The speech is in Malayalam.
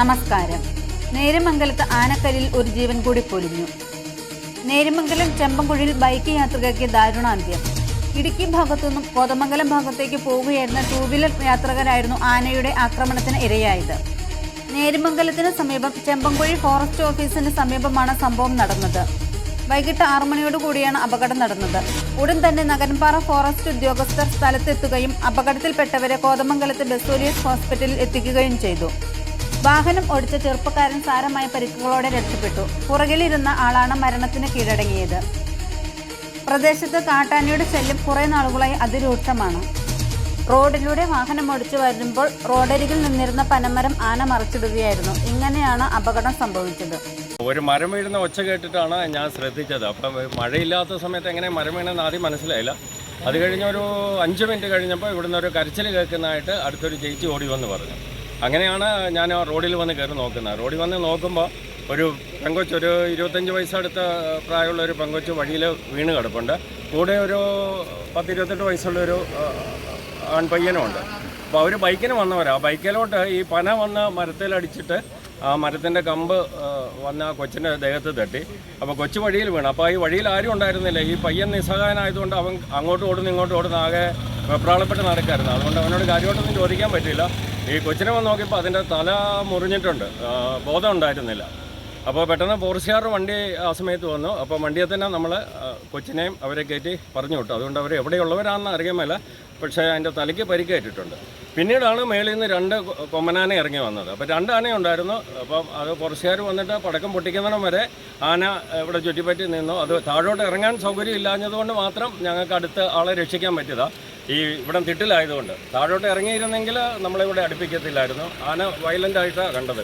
നമസ്കാരം. നേരമംഗലത്ത് ആനക്കല്ലിൽ ഒരു ജീവൻ കൂടി പൊലിഞ്ഞു. നേരമംഗലം ചെമ്പൻകുഴിയിൽ ബൈക്ക് യാത്രികർക്ക് ദാരുണാന്ത്യം ഇടുക്കി ഭാഗത്തുനിന്നും കോതമംഗലം ഭാഗത്തേക്ക് പോവുകയായിരുന്ന ടൂ വീലർ യാത്രികരായിരുന്നു ആനയുടെ ആക്രമണത്തിന് ഇരയായത്. നേരമംഗലത്തിന് സമീപം ചെമ്പൻകുഴി ഫോറസ്റ്റ് ഓഫീസിന് സമീപമാണ് സംഭവം നടന്നത്. വൈകിട്ട് ആറു മണിയോട് കൂടിയാണ് അപകടം നടന്നത്. ഉടൻ തന്നെ നഗരംപാറ ഫോറസ്റ്റ് ഉദ്യോഗസ്ഥർ സ്ഥലത്തെത്തുകയും അപകടത്തിൽപ്പെട്ടവരെ കോതമംഗലത്ത് ബസോലിയസ് ഹോസ്പിറ്റലിൽ എത്തിക്കുകയും ചെയ്തു. വാഹനം ഓടിച്ച ചെറുപ്പക്കാരൻ സാരമായ പരിക്കുകളോടെ രക്ഷപ്പെട്ടു. പുറകിലിരുന്ന ആളാണ് മരണത്തിന് കീഴടങ്ങിയത്. പ്രദേശത്ത് കാട്ടാനയുടെ ശല്യം കുറെ നാളുകളായി അതിരൂക്ഷമാണ്. റോഡിലൂടെ വാഹനം ഓടിച്ചു വരുമ്പോൾ റോഡരികിൽ നിന്നിരുന്ന പനമരം ആന മറിച്ചിടുകയായിരുന്നു. ഇങ്ങനെയാണ് അപകടം സംഭവിച്ചത്. ഒരു മരം വീഴുന്ന ഒച്ച കേട്ടിട്ടാണ് ഞാൻ ശ്രദ്ധിച്ചത്. അപ്പം മഴയില്ലാത്ത സമയത്ത് എങ്ങനെ മരം വീണെന്ന് ആദ്യം മനസ്സിലായില്ല. അത് കഴിഞ്ഞൊരു അഞ്ച് മിനിറ്റ് കഴിഞ്ഞപ്പോൾ ഇവിടുന്ന് ഒരു കരച്ചിൽ കേൾക്കുന്നതായിട്ട് അടുത്തൊരു ചേച്ചി ഓടി വന്ന് പറഞ്ഞു. അങ്ങനെയാണ് ഞാൻ ആ റോഡിൽ വന്ന് കയറി നോക്കുന്നത്. റോഡിൽ വന്ന് നോക്കുമ്പോൾ ഒരു പെങ്കൊച്ച് ഒരു ഇരുപത്തഞ്ച് വയസ്സടുത്ത പ്രായമുള്ള ഒരു പെങ്കൊച്ച് വഴിയിൽ വീണ് കിടപ്പുണ്ട്. കൂടെ ഒരു പത്തിരുപത്തെട്ട് വയസ്സുള്ള ഒരു ആൺപയ്യനുമുണ്ട് അപ്പോൾ അവർ ബൈക്കിന് വന്നവരാ. ബൈക്കിലോട്ട് ഈ പന വന്ന് മരത്തിലടിച്ചിട്ട് ആ മരത്തിന്റെ കമ്പ് വന്ന് ആ കൊച്ചിന്റെ ദേഹത്ത് തട്ടി. അപ്പോൾ കൊച്ചു വഴിയിൽ വീണു. അപ്പോൾ ഈ വഴിയിൽ ആരും ഉണ്ടായിരുന്നില്ല. ഈ പയ്യൻ നിസ്സഹായനായതുകൊണ്ട് അവൻ അങ്ങോട്ടും ഓടുന്നു ഇങ്ങോട്ടും ഓടുന്ന ആകെ വെപ്രാളപ്പെട്ട് നടക്കായിരുന്നു. അതുകൊണ്ട് അവനോട് കാര്യമായിട്ടൊന്നും ചോദിക്കാൻ പറ്റില്ല ഈ കൊച്ചിനെ വന്ന് നോക്കിയപ്പോൾ അതിന്റെ തല മുറിഞ്ഞിട്ടുണ്ട്. ബോധം ഉണ്ടായിരുന്നില്ല. അപ്പോൾ പെട്ടെന്ന് ഫോറസ്റ്റുകാർ വണ്ടി ആ സമയത്ത് വന്നു. അപ്പോൾ വണ്ടിയെ തന്നെ നമ്മൾ കൊച്ചിനെയും അവരെ കയറ്റി പറഞ്ഞു വിട്ടു. അതുകൊണ്ട് അവർ എവിടെയുള്ളവരാണെന്ന് അറിയാമല്ല പക്ഷേ അതിന്റെ തലയ്ക്ക് പരിക്കേറ്റിട്ടുണ്ട്. പിന്നീടാണ് മേളിൽ നിന്ന് രണ്ട് കൊമ്മനാന ഇറങ്ങി വന്നത്. അപ്പോൾ രണ്ട് ആന ഉണ്ടായിരുന്നു. അപ്പം അത് ഫോറസ്റ്റുകാർ വന്നിട്ട് പടക്കം പൊട്ടിക്കുന്നതിനും വരെ ആന ഇവിടെ ചുറ്റിപ്പറ്റി നിന്നു. അത് താഴോട്ട് ഇറങ്ങാൻ സൗകര്യം ഇല്ലാഞ്ഞതുകൊണ്ട് മാത്രം ഞങ്ങൾക്ക് അടുത്ത് ആളെ രക്ഷിക്കാൻ പറ്റിയതാ. ഈ ഇവിടെ തിട്ടിലായതുകൊണ്ട് താഴോട്ട് ഇറങ്ങിയിരുന്നെങ്കിൽ നമ്മളിവിടെ അടുപ്പിക്കത്തില്ലായിരുന്നു. ആന വയലന്റ് ആയിട്ടാണ് കണ്ടത്.